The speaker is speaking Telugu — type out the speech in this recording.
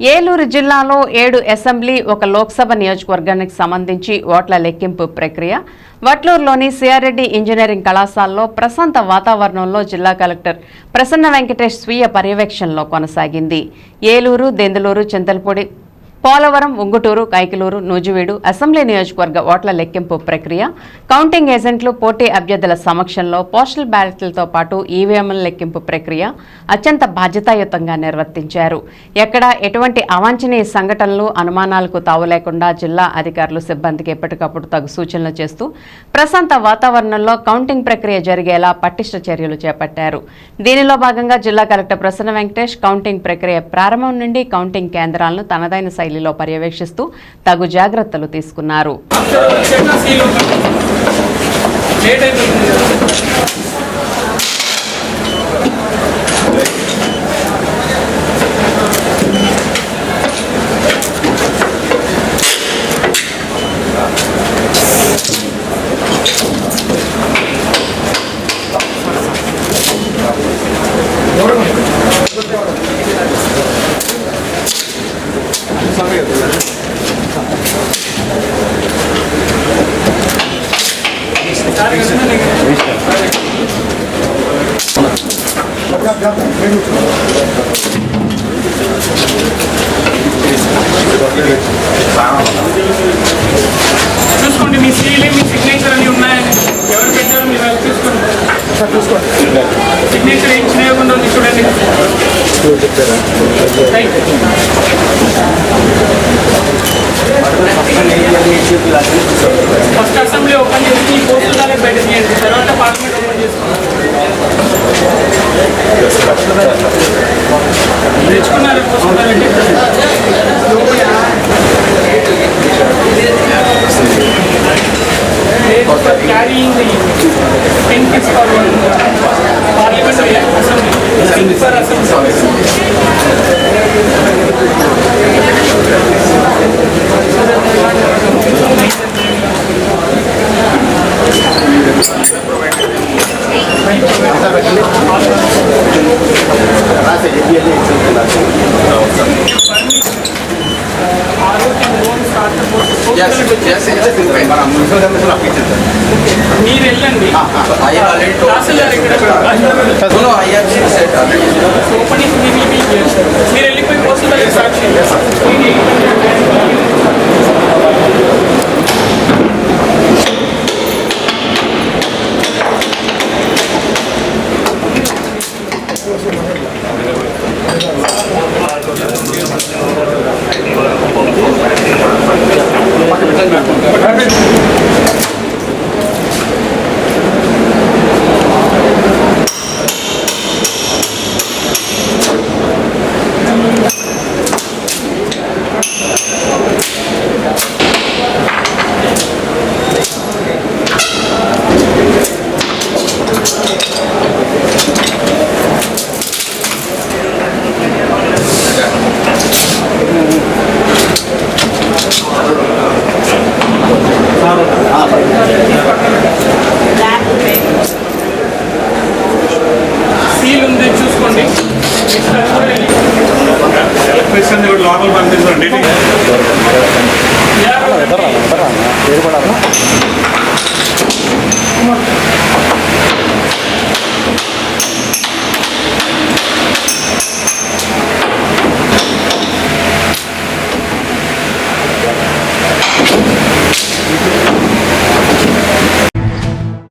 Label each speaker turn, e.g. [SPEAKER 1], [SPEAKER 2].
[SPEAKER 1] ఏలూరు జిల్లాలో ఏడు అసెంబ్లీ ఒక లోక్సభ నియోజకవర్గానికి సంబంధించి ఓట్ల లెక్కింపు ప్రక్రియ. వట్లూరులోని సిఆర్రెడ్డి ఇంజనీరింగ్ కళాశాలలో ప్రశాంత వాతావరణంలో జిల్లా కలెక్టర్ ప్రసన్న వెంకటేష్ స్వీయ పర్యవేక్షణలో కొనసాగింది. ఏలూరు దెందులూరు చింతలపూడి పోలవరం ఉంగుటూరు కైకలూరు నూజివీడు అసెంబ్లీ నియోజకవర్గ ఓట్ల లెక్కింపు ప్రక్రియ కౌంటింగ్ ఏజెంట్లు పోటీ అభ్యర్థుల సమక్షంలో పోస్టల్ బ్యాలెట్లతో పాటు ఈవీఎంల లెక్కింపు ప్రక్రియ అత్యంత బాధ్యతాయుతంగా నిర్వర్తించారు. ఎక్కడా ఎటువంటి అవాంఛనీయ సంఘటనలు అనుమానాలకు తావు లేకుండా జిల్లా అధికారులు సిబ్బందికి ఎప్పటికప్పుడు తగు సూచనలు చేస్తూ ప్రశాంత వాతావరణంలో కౌంటింగ్ ప్రక్రియ జరిగేలా పటిష్ట చర్యలు చేపట్టారు. దీనిలో భాగంగా జిల్లా కలెక్టర్ ప్రసన్న వెంకటేష్ కౌంటింగ్ ప్రక్రియ ప్రారంభం నుండి కౌంటింగ్ కేంద్రాలను తనదైన శైలి ఢిల్లీలో పర్యవేక్షిస్తూ తగు జాగ్రత్తలు తీసుకున్నారు.
[SPEAKER 2] చిన్న సీల్ ఒకటి లేట్ అయిపోతుంది చూసుకోండి మీ సీల్ మీ సిగ్నేచర్ అన్ని ఉన్నాయని ఎవరు పెట్టారో మీరు వెళ్ళి చూసుకోండి సిగ్నేచర్ ఏం చేయకుండా ఉంది చూడండి right. First carrying the pinkets for parliamentary assembly. For assembly.
[SPEAKER 3] Yes, yes, it's a thing. I'm going to
[SPEAKER 2] మీరు వెళ్ళండి
[SPEAKER 3] I already
[SPEAKER 4] ఎలక్ట్రిషియన్ ఇప్పుడు లోపల పంపించండి
[SPEAKER 2] యా.